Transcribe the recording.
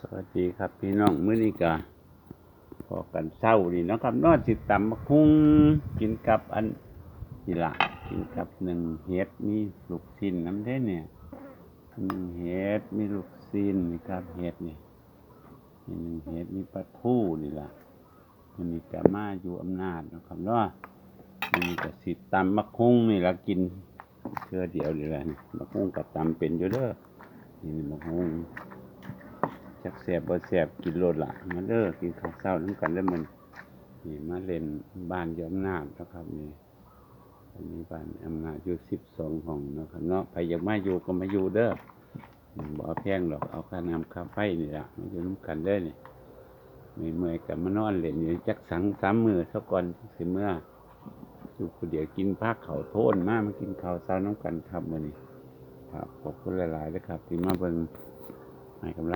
สวัสดีครับพี่น้องมื้อนี้ก็พอกันเช้านี่นะครับนอนสิตำบักหุ่งกินกับอันนี่ละกินกับหนึ่งเฮ็ดมีลูกชิ้นน้ำเด้เนี่ยหนึ่งเฮ็ดมีลูกชิ้นนี่ครับเฮ็ดนี่มีหนึ่งเฮ็ดมีปลาทูนี่ละมันนี่ก็มาอยู่อำนาจนะครับเนาะมันนี่ก็สิตำบักหุ่งนี่ละกินเชื่อเดียวนี่แหละนี่บักหุ่งกับตำเป็นอยู่เด้อนี่บักหุ่ง จักแสบบ่แสบกินโลดละมาเด้อกินข้าวเช้าน้ำกันได้อมันนี่มาเล่นบ้านยอมนาจนะครับนี่อันนี้บ้านอำนาจอยู่สิบสองห้องนะครับเนาะใครอยากมาอยู่ก็มาอยู่เด้อบ่อแพงหรอกเอาค่าน้ำค่าไฟนี่ละมาอยู่น้ำกันเด้นี่ไม่เมื่อยกับมานอนเล่นอยู่จักสังสามมือสักก่อนสิเมื่ออยู่ผู้เดียวกินพักเขาโทนมากมากินข้าวเช้าน้ำกันครับมื้อนี้ครับขอบคุณหลายๆเลยครับ ที่มาเบิ่งให้กำลัง